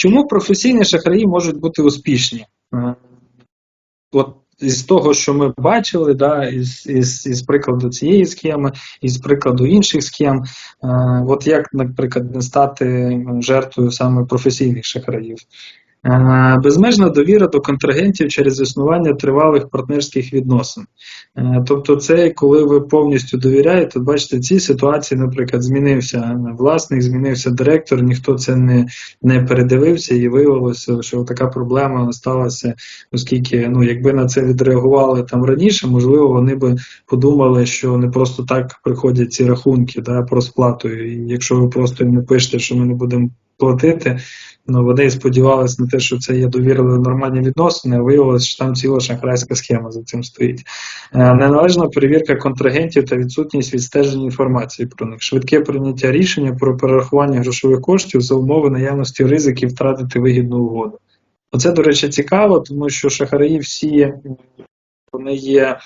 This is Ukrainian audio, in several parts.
Чому професійні шахраї можуть бути успішні? Е, От із того, що ми бачили, да, із, із, із прикладу цієї схеми, із прикладу інших схем, е, от як, наприклад, не стати жертвою саме професійних шахраїв. Е, Безмежна довіра до контрагентів через існування тривалих партнерських відносин. Е, Тобто, це коли ви повністю довіряєте, бачите, ці ситуації, наприклад, змінився власник, змінився директор, ніхто це не, не передивився, і виявилося, що така проблема сталася, оскільки ну, якби на це відреагували там раніше, можливо, вони би подумали, що не просто так приходять ці рахунки да, про сплату. І якщо ви просто їм не пишете, що ми не будемо платити, ну вони сподівалися на те, що це є довірливі нормальні відносини, а виявилося, що там ціла шахрайська схема за цим стоїть. Е, Неналежна перевірка контрагентів та відсутність відстеження інформації про них, швидке прийняття рішення про перерахування грошових коштів за умови наявності ризиків втратити вигідну угоду. Оце, до речі, цікаво, тому що шахраї всі вони є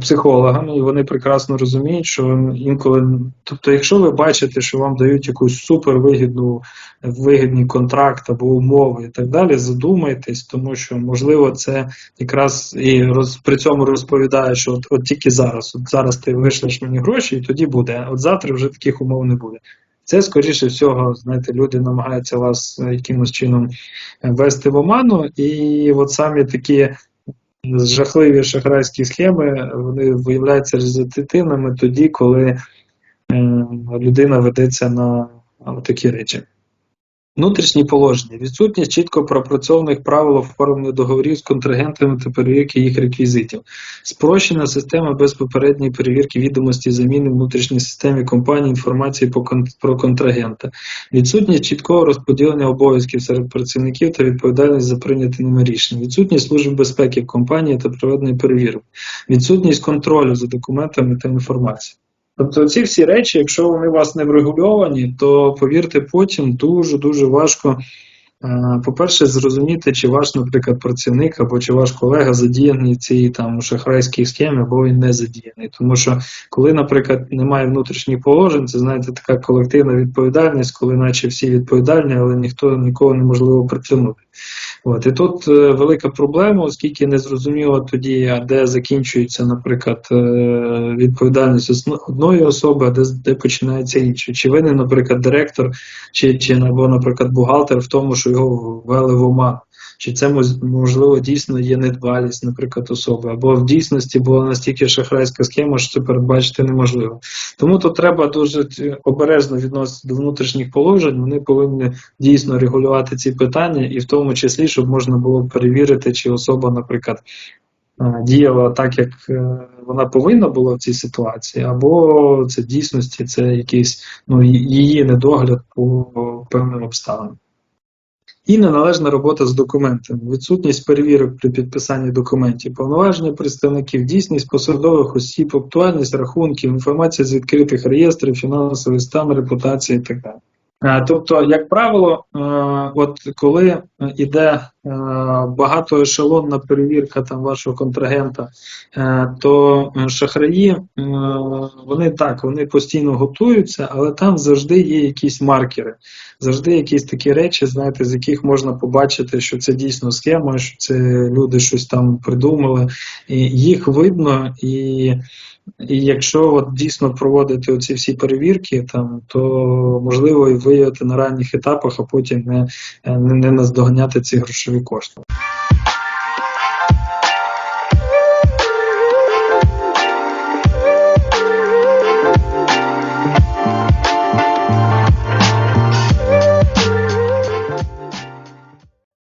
психологами, і вони прекрасно розуміють, що інколи, тобто, якщо ви бачите, що вам дають якусь супервигідну вигідний контракт або умови і так далі, задумайтесь, тому що можливо це якраз і роз, при цьому розповідає, що от, от тільки зараз, от зараз ти вишлеш мені гроші, і тоді буде. От завтра вже таких умов не буде. Це, скоріше всього, знаєте, люди намагаються вас е, якимось чином е, ввести в оману, і от самі такі жахливі шахрайські схеми вони виявляються результативними тоді, коли людина ведеться на такі речі. Внутрішні положення, відсутність чітко пропрацьованих правил оформлення договорів з контрагентами та перевірки їх реквізитів, спрощена система без попередньої перевірки відомості заміни внутрішній системі компанії інформації про контрагента, відсутність чіткого розподілення обов'язків серед працівників та відповідальність за прийняті ними рішення, відсутність служби безпеки в компанії та проведення перевірок, відсутність контролю за документами та інформацією. Тобто ці всі речі, якщо вони у вас не врегульовані, то повірте, потім дуже-дуже важко, е, по-перше, зрозуміти, чи ваш, наприклад, працівник або чи ваш колега задіяний в цій там шахрайській схемі, або він не задіяний. Тому що коли, наприклад, немає внутрішніх положень, це знаєте, така колективна відповідальність, коли наче всі відповідальні, але ніхто нікого неможливо притягнути. От і тут е, велика проблема, оскільки не зрозуміло тоді, а де закінчується, наприклад, е, відповідальність одної особи, а де, де починається інша. Чи винен, наприклад, директор, чи, чи або, наприклад, бухгалтер в тому, що його ввели в оман. Чи це можливо дійсно є недбалість, наприклад, особи, або в дійсності була настільки шахрайська схема, що це передбачити неможливо. Тому тут треба дуже обережно відноситися до внутрішніх положень. Вони повинні дійсно регулювати ці питання, і в тому числі, щоб можна було перевірити, чи особа, наприклад, е, діяла так, як е, вона повинна була в цій ситуації, або це дійсності це якийсь ну, її недогляд по певним обставинам. І неналежна робота з документами, відсутність перевірок при підписанні документів, повноваження представників, дійсність посадових осіб, актуальність рахунків, інформація з відкритих реєстрів, фінансовий стан, репутація і так далі. Е, Тобто, як правило, е, от коли йде багатоешелонна перевірка там вашого контрагента, е, то шахраї вони так, вони постійно готуються, але там завжди є якісь маркери, завжди якісь такі речі, знаєте, з яких можна побачити, що це дійсно схема, що це люди щось там придумали, і їх видно і. І якщо от дійсно проводити оці всі перевірки, там то можливо і виявити на ранніх етапах, а потім не, не, не наздоганяти ці грошові кошти.